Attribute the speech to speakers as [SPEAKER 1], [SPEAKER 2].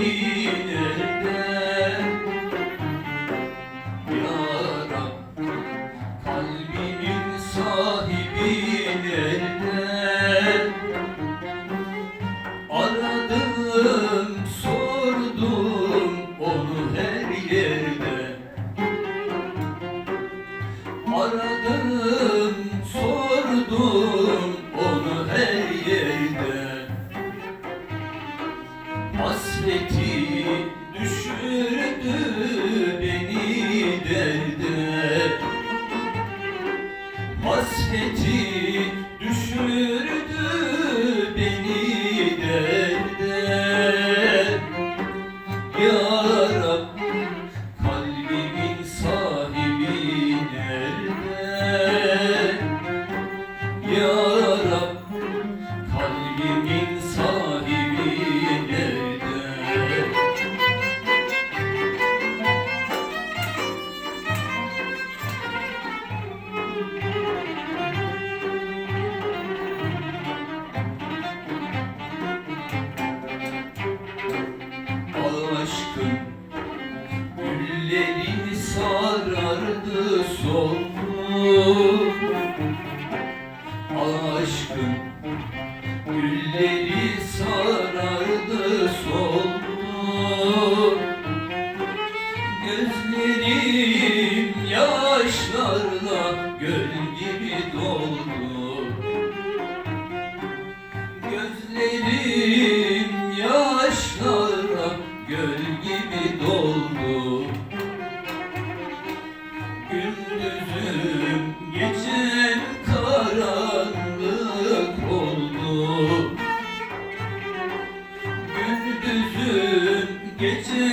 [SPEAKER 1] You. hasreti düşürdü. sarardı soldu Aşkın gülleri sarardı soldu Gözlerim yaşlarla göl gibi doldu. gündüzüm gecem karanlık oldu. Gündüzüm gecem